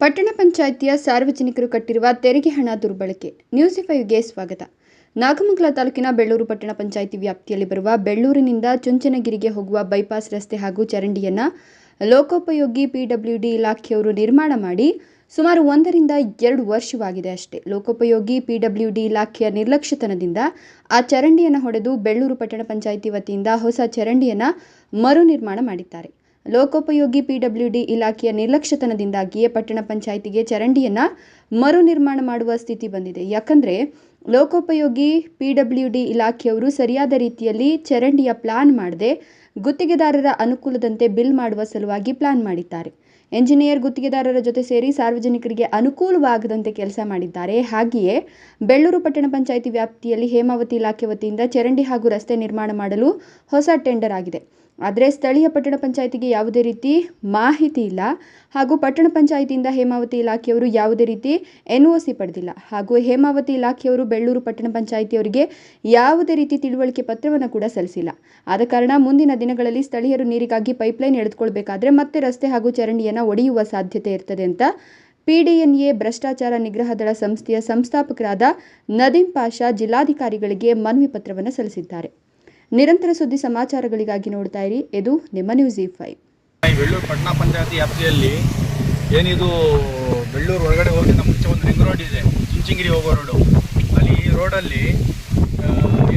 ಪಟ್ಟಣ ಪಂಚಾಯಿತಿಯ ಸಾರ್ವಜನಿಕರು ಕಟ್ಟಿರುವ ತೆರಿಗೆ ಹಣ ದುರ್ಬಳಕೆ ನ್ಯೂಸ್ ಫೈವ್ಗೆ ಸ್ವಾಗತ. ನಾಗಮಂಗಲ ತಾಲೂಕಿನ ಬೆಳ್ಳೂರು ಪಟ್ಟಣ ಪಂಚಾಯಿತಿ ವ್ಯಾಪ್ತಿಯಲ್ಲಿ ಬರುವ ಬೆಳ್ಳೂರಿನಿಂದ ಚುಂಚನಗಿರಿಗೆ ಹೋಗುವ ಬೈಪಾಸ್ ರಸ್ತೆ ಹಾಗೂ ಚರಂಡಿಯನ್ನು ಲೋಕೋಪಯೋಗಿ ಪಿಡಬ್ಲ್ಯೂಡಿ ಇಲಾಖೆಯವರು ನಿರ್ಮಾಣ ಮಾಡಿ ಸುಮಾರು ಒಂದರಿಂದ ಎರಡು ವರ್ಷವಾಗಿದೆ ಅಷ್ಟೇ. ಲೋಕೋಪಯೋಗಿ ಪಿಡಬ್ಲ್ಯೂಡಿ ಇಲಾಖೆಯ ನಿರ್ಲಕ್ಷ್ಯತನದಿಂದ ಆ ಚರಂಡಿಯನ್ನು ಹೊಡೆದು ಬೆಳ್ಳೂರು ಪಟ್ಟಣ ಪಂಚಾಯಿತಿ ವತಿಯಿಂದ ಹೊಸ ಚರಂಡಿಯನ್ನು ಮರು ನಿರ್ಮಾಣ ಮಾಡಿದ್ದಾರೆ. ಲೋಕೋಪಯೋಗಿ ಪಿಡಬ್ಲ್ಯೂಡಿ ಇಲಾಖೆಯ ನಿರ್ಲಕ್ಷ್ಯತನದಿಂದಾಗಿಯೇ ಪಟ್ಟಣ ಪಂಚಾಯಿತಿಗೆ ಚರಂಡಿಯನ್ನು ಮರು ನಿರ್ಮಾಣ ಮಾಡುವ ಸ್ಥಿತಿ ಬಂದಿದೆ. ಯಾಕಂದರೆ ಲೋಕೋಪಯೋಗಿ ಪಿಡಬ್ಲ್ಯೂಡಿ ಇಲಾಖೆಯವರು ಸರಿಯಾದ ರೀತಿಯಲ್ಲಿ ಚರಂಡಿಯ ಪ್ಲಾನ್ ಮಾಡದೆ ಗುತ್ತಿಗೆದಾರರ ಅನುಕೂಲದಂತೆ ಬಿಲ್ ಮಾಡುವ ಸಲುವಾಗಿ ಪ್ಲಾನ್ ಮಾಡಿದ್ದಾರೆ. ಎಂಜಿನಿಯರ್ ಗುತ್ತಿಗೆದಾರರ ಜೊತೆ ಸೇರಿ ಸಾರ್ವಜನಿಕರಿಗೆ ಅನುಕೂಲವಾಗದಂತೆ ಕೆಲಸ ಮಾಡಿದ್ದಾರೆ. ಹಾಗೆಯೇ ಬೆಳ್ಳೂರು ಪಟ್ಟಣ ಪಂಚಾಯಿತಿ ವ್ಯಾಪ್ತಿಯಲ್ಲಿ ಹೇಮಾವತಿ ಇಲಾಖೆ ವತಿಯಿಂದ ಚರಂಡಿ ಹಾಗೂ ರಸ್ತೆ ನಿರ್ಮಾಣ ಮಾಡಲು ಹೊಸ ಟೆಂಡರ್ ಆಗಿದೆ. ಆದರೆ ಸ್ಥಳೀಯ ಪಟ್ಟಣ ಪಂಚಾಯಿತಿಗೆ ಯಾವುದೇ ರೀತಿ ಮಾಹಿತಿ ಇಲ್ಲ. ಹಾಗೂ ಪಟ್ಟಣ ಪಂಚಾಯಿತಿಯಿಂದ ಹೇಮಾವತಿ ಇಲಾಖೆಯವರು ಯಾವುದೇ ರೀತಿ ಎನ್ ಒ ಸಿ ಪಡೆದಿಲ್ಲ. ಹಾಗೂ ಹೇಮಾವತಿ ಇಲಾಖೆಯವರು ಬೆಳ್ಳೂರು ಪಟ್ಟಣ ಪಂಚಾಯಿತಿಯವರಿಗೆ ಯಾವುದೇ ರೀತಿ ತಿಳುವಳಿಕೆ ಪತ್ರವನ್ನು ಕೂಡ ಸಲ್ಲಿಸಿಲ್ಲ. ಆದ ಕಾರಣ ಮುಂದಿನ ದಿನಗಳಲ್ಲಿ ಸ್ಥಳೀಯರು ನೀರಿಗಾಗಿ ಪೈಪ್ಲೈನ್ ಎಳೆದುಕೊಳ್ಬೇಕಾದ್ರೆ ಮತ್ತೆ ರಸ್ತೆ ಹಾಗೂ ಚರಂಡಿಯನ್ನು ಒಡೆಯುವ ಸಾಧ್ಯತೆ ಇರ್ತದೆ ಅಂತ ಪಿಡಿಎನ್ಎ ಭ್ರಷ್ಟಾಚಾರ ನಿಗ್ರಹ ದಳ ಸಂಸ್ಥೆಯ ಸಂಸ್ಥಾಪಕರಾದ ನದೀಂ ಪಾಷಾ ಜಿಲ್ಲಾಧಿಕಾರಿಗಳಿಗೆ ಮನವಿ ಪತ್ರವನ್ನು ಸಲ್ಲಿಸಿದ್ದಾರೆ. ನಿರಂತರ ಸುದ್ದಿ ಸಮಾಚಾರಗಳಿಗಾಗಿ ನೋಡ್ತಾ ಇರಿ. ಇದು ನಿಮ್ಮ ನ್ಯೂಸ್ ಇ ಫೈವ್ ಬೆಳ್ಳೂರು ಪಟ್ಟಣ ಪಂಚಾಯತಿ ವ್ಯಾಪ್ತಿಯಲ್ಲಿ ಏನಿದು ಬೆಳ್ಳೂರು ಒಳಗಡೆ ಹೋಗಿದ್ದ ಮುಂಚೆ ಒಂದು ರಿಂಗ್ ರೋಡ್ ಇದೆ, ಚುಂಚಿಂಗಿರಿ ಹೋಗೋ ರೋಡು. ಅಲ್ಲಿ ಈ ರೋಡಲ್ಲಿ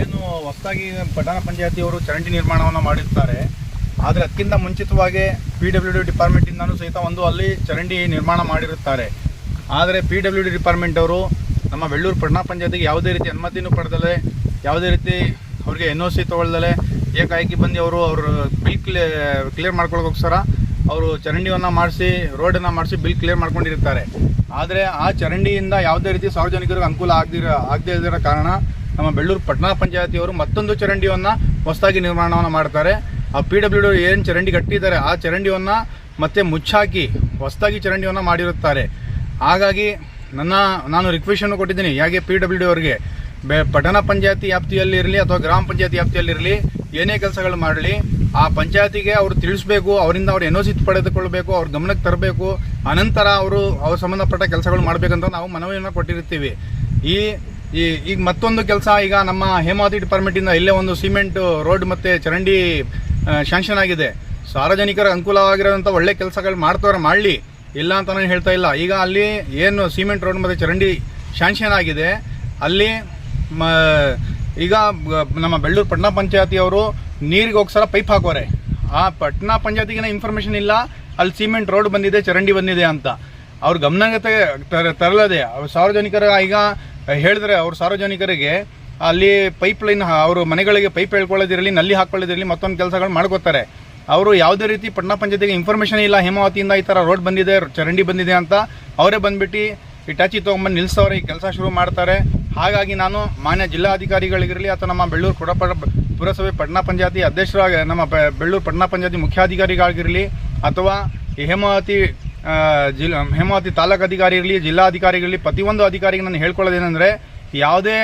ಏನು ಹೊಸದಾಗಿ ಪಟ್ಟಣ ಪಂಚಾಯತಿಯವರು ಚರಂಡಿ ನಿರ್ಮಾಣವನ್ನು ಮಾಡಿರ್ತಾರೆ. ಆದರೆ ಅದಕ್ಕಿಂತ ಮುಂಚಿತವಾಗಿ ಪಿ ಡಬ್ಲ್ಯೂ ಡಿ ಡಿಪಾರ್ಟ್ಮೆಂಟಿಂದನೂ ಸಹಿತ ಒಂದು ಅಲ್ಲಿ ಚರಂಡಿ ನಿರ್ಮಾಣ ಮಾಡಿರುತ್ತಾರೆ. ಆದರೆ ಪಿ ಡಬ್ಲ್ಯೂ ಡಿ ಡಿಪಾರ್ಟ್ಮೆಂಟ್ ಅವರು ನಮ್ಮ ಬೆಳ್ಳೂರು ಪಟ್ಟಣ ಪಂಚಾಯತಿಗೆ ಯಾವುದೇ ರೀತಿ ಅನುಮತಿನೂ ಪಡೆದಲೇ ಯಾವುದೇ ರೀತಿ ಅವ್ರಿಗೆ ಎನ್ ಒ ಸಿ ತೊಗೊಳ್ದಲೆ ಏಕಾಏಕಿ ಬಂದು ಅವರು ಅವರು ಬಿಲ್ ಕ್ಲಿಯರ್ ಕ್ಲಿಯರ್ ಮಾಡ್ಕೊಳ್ಳೋಕ್ಕೋಸ್ಕರ ಅವರು ಚರಂಡಿಯನ್ನು ಮಾಡಿಸಿ ರೋಡನ್ನು ಮಾಡಿಸಿ ಬಿಲ್ ಕ್ಲಿಯರ್ ಮಾಡ್ಕೊಂಡಿರ್ತಾರೆ. ಆದರೆ ಆ ಚರಂಡಿಯಿಂದ ಯಾವುದೇ ರೀತಿ ಸಾರ್ವಜನಿಕರಿಗೆ ಅನುಕೂಲ ಆಗದಿರ, ಆಗದೇ ಇರೋ ಕಾರಣ ನಮ್ಮ ಬೆಳ್ಳೂರು ಪಟ್ಟಣ ಪಂಚಾಯತಿಯವರು ಮತ್ತೊಂದು ಚರಂಡಿಯನ್ನು ಹೊಸದಾಗಿ ನಿರ್ಮಾಣವನ್ನು ಮಾಡ್ತಾರೆ. ಆ ಪಿ ಡಬ್ಲ್ಯೂ ಡಿ ಏನು ಚರಂಡಿ ಕಟ್ಟಿದ್ದಾರೆ, ಆ ಚರಂಡಿಯನ್ನು ಮತ್ತೆ ಮುಚ್ಚಾಕಿ ಹೊಸದಾಗಿ ಚರಂಡಿಯನ್ನು ಮಾಡಿರುತ್ತಾರೆ. ಹಾಗಾಗಿ ನನ್ನ, ನಾನು ರಿಕ್ವೆಸ್ಟನ್ನು ಕೊಟ್ಟಿದ್ದೀನಿ ಹೇಗೆ ಪಿ ಡಬ್ಲ್ಯೂ ಡಿ ಅವರಿಗೆ? ಬೆ ಪಟ್ಟಣ ಪಂಚಾಯತಿ ವ್ಯಾಪ್ತಿಯಲ್ಲಿ ಇರಲಿ ಅಥವಾ ಗ್ರಾಮ ಪಂಚಾಯತಿ ವ್ಯಾಪ್ತಿಯಲ್ಲಿರಲಿ ಏನೇ ಕೆಲಸಗಳು ಮಾಡಲಿ, ಆ ಪಂಚಾಯತಿಗೆ ಅವರು ತಿಳಿಸ್ಬೇಕು, ಅವರಿಂದ ಅವ್ರು ಎನ್ ಒ ಸಿ ಪಡೆದುಕೊಳ್ಬೇಕು ಅವ್ರ ಗಮನಕ್ಕೆ ತರಬೇಕು, ಅನಂತರ ಅವರು ಅವ್ರ ಸಂಬಂಧಪಟ್ಟ ಕೆಲಸಗಳು ಮಾಡಬೇಕಂತ ನಾವು ಮನವಿಯನ್ನು ಕೊಟ್ಟಿರ್ತೀವಿ ಈ ಈ ಈಗ ಮತ್ತೊಂದು ಕೆಲಸ, ಈಗ ನಮ್ಮ ಹೇಮಾವತಿ ಡಿಪಾರ್ಟ್ಮೆಂಟಿಂದ ಇಲ್ಲೇ ಒಂದು ಸಿಮೆಂಟ್ ರೋಡ್ ಮತ್ತು ಚರಂಡಿ ಶಾಂಕ್ಷನ್ ಆಗಿದೆ. ಸಾರ್ವಜನಿಕರ ಅನುಕೂಲವಾಗಿರೋಂಥ ಒಳ್ಳೆ ಕೆಲಸಗಳು ಮಾಡ್ತವ್ರೆ, ಮಾಡಲಿ. ಇಲ್ಲ ಅಂತ ನಾನು ಹೇಳ್ತಾ ಇಲ್ಲ. ಈಗ ಅಲ್ಲಿ ಏನು ಸಿಮೆಂಟ್ ರೋಡ್ ಮತ್ತು ಚರಂಡಿ ಶಾಂಕ್ಷನ್ ಆಗಿದೆ. ಅಲ್ಲಿ ಮ, ಈಗ ನಮ್ಮ ಬೆಳ್ಳೂರು ಪಟ್ಟಣ ನೀರಿಗೆ ಹೋಗ್ಸಲ ಪೈಪ್ ಹಾಕೋರೆ. ಆ ಪಟ್ಟಣ ಪಂಚಾಯತಿಗಿನ ಇನ್ಫಾರ್ಮೇಷನ್ ಇಲ್ಲ, ಅಲ್ಲಿ ಸಿಮೆಂಟ್ ರೋಡ್ ಬಂದಿದೆ, ಚರಂಡಿ ಬಂದಿದೆ ಅಂತ. ಅವ್ರ ಗಮನಗತೆ ತರ- ತರಲದೆ. ಸಾರ್ವಜನಿಕರ, ಈಗ ಹೇಳಿದ್ರೆ ಅವ್ರ ಸಾರ್ವಜನಿಕರಿಗೆ ಅಲ್ಲಿ ಪೈಪ್ ಲೈನ್ ಅವರು ಮನೆಗಳಿಗೆ ಪೈಪ್ ಹೇಳ್ಕೊಳ್ಳೋದಿರಲಿ, ನಲ್ಲಿ ಹಾಕೊಳ್ಳೋದಿರಲಿ, ಮತ್ತೊಂದು ಕೆಲಸಗಳು ಮಾಡ್ಕೋತಾರೆ. ಅವರು ಯಾವುದೇ ರೀತಿ ಪಟ್ಟಣ ಪಂಚಾಯತಿಗೆ ಇನ್ಫಾರ್ಮೇಷನ್ ಇಲ್ಲ, ಹೇಮಾವತಿಯಿಂದ ಈ ಥರ ರೋಡ್ ಬಂದಿದೆ, ಚರಂಡಿ ಬಂದಿದೆ ಅಂತ, ಅವರೇ ಬಂದ್ಬಿಟ್ಟು ಈ ಟಚಿ ತೊಗೊಂಬಂದು ನಿಲ್ಲಿಸೋರೆ ಈ ಕೆಲಸ ಶುರು ಮಾಡ್ತಾರೆ. ಹಾಗಾಗಿ ನಾನು ಮಾನ್ಯ ಜಿಲ್ಲಾಧಿಕಾರಿಗಳಿಗಿರಲಿ ಅಥವಾ ನಮ್ಮ ಬೆಳ್ಳೂರು ಕೊಡಪ ಪುರಸಭೆ ಪಟ್ಟಣ ಪಂಚಾಯತಿ ಅಧ್ಯಕ್ಷರಾಗಿ, ನಮ್ಮ ಬೆಳ್ಳೂರು ಪಟ್ಟಣ ಪಂಚಾಯತಿ ಮುಖ್ಯಾಧಿಕಾರಿಗಳಾಗಿರಲಿ ಅಥವಾ ಹೇಮಾವತಿ ಜಿಲ್ ಜಿಲ್ಲಾ ಹೇಮಾವತಿ ತಾಲೂಕು ಅಧಿಕಾರಿ ಇರಲಿ, ಜಿಲ್ಲಾಧಿಕಾರಿಗಳಿರಲಿ, ಪ್ರತಿಯೊಂದು ಅಧಿಕಾರಿಗೆ ನಾನು ಹೇಳ್ಕೊಳ್ಳೋದೇನೆಂದರೆ ಯಾವುದೇ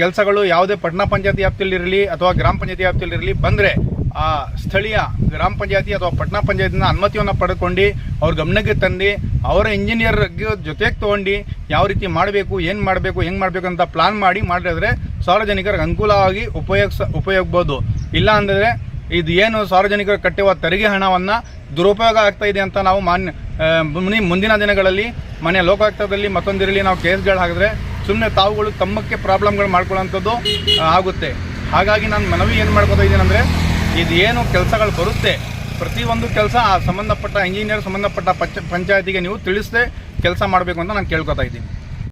ಕೆಲಸಗಳು ಯಾವುದೇ ಪಟ್ಟಣ ಪಂಚಾಯತಿ ವ್ಯಾಪ್ತಿಯಲ್ಲಿರಲಿ ಅಥವಾ ಗ್ರಾಮ ಪಂಚಾಯತಿ ವ್ಯಾಪ್ತಿಯಲ್ಲಿರಲಿ ಬಂದರೆ ಆ ಸ್ಥಳೀಯ ಗ್ರಾಮ ಪಂಚಾಯತಿ ಅಥವಾ ಪಟ್ಟಣ ಪಂಚಾಯತಿಯಿಂದ ಅನುಮತಿಯನ್ನು ಪಡ್ಕೊಂಡು ಅವ್ರ ಗಮನಕ್ಕೆ ತಂದು ಅವರ ಇಂಜಿನಿಯರ್ ಜೊತೆಗೆ ತೊಗೊಂಡು ಯಾವ ರೀತಿ ಮಾಡಬೇಕು, ಏನು ಮಾಡಬೇಕು, ಹೆಂಗೆ ಮಾಡಬೇಕು ಅಂತ ಪ್ಲಾನ್ ಮಾಡಿ ಮಾಡಿದ್ರೆ ಸಾರ್ವಜನಿಕರಿಗೆ ಅನುಕೂಲವಾಗಿ ಉಪಯೋಗಿಸ, ಉಪಯೋಗ್ಬೋದು. ಇಲ್ಲ ಅಂದರೆ ಇದು ಏನು ಸಾರ್ವಜನಿಕರು ಕಟ್ಟುವ ತೆರಿಗೆ ಹಣವನ್ನು ದುರುಪಯೋಗ ಆಗ್ತಾ ಇದೆ ಅಂತ ನಾವು ಮಾನ್ಯ ಮುನಿ- ಮುಂದಿನ ದಿನಗಳಲ್ಲಿ ಮನೆ ಲೋಕಾಯುಕ್ತದಲ್ಲಿ ಮತ್ತೊಂದಿರಲಿ ನಾವು ಕೇಸ್ಗಳು ಹಾಕಿದ್ರೆ ಸುಮ್ಮನೆ ತಾವುಗಳು ತಮ್ಮಕ್ಕೆ ಪ್ರಾಬ್ಲಮ್ಗಳು ಮಾಡ್ಕೊಳ್ಳೋಂಥದ್ದು ಆಗುತ್ತೆ. ಹಾಗಾಗಿ ನಾನು ಮನವಿ ಏನು ಮಾಡ್ಕೊತಾ ಇದ್ದೀನಿ ಅಂದರೆ ಇದು ಏನು ಕೆಲಸಗಳು ಬರುತ್ತೆ? ಪ್ರತಿಯೊಂದು ಕೆಲಸ ಆ ಸಂಬಂಧಪಟ್ಟ ಇಂಜಿನಿಯರ್ ಸಂಬಂಧಪಟ್ಟ ಪಂಚ, ಪಂಚಾಯತಿಗೆ ನೀವು ತಿಳಿಸದೆ ಕೆಲಸ ಮಾಡಬೇಕು ಅಂತ ನಾನು ಕೇಳ್ಕೊತಾ ಇದ್ದೀನಿ.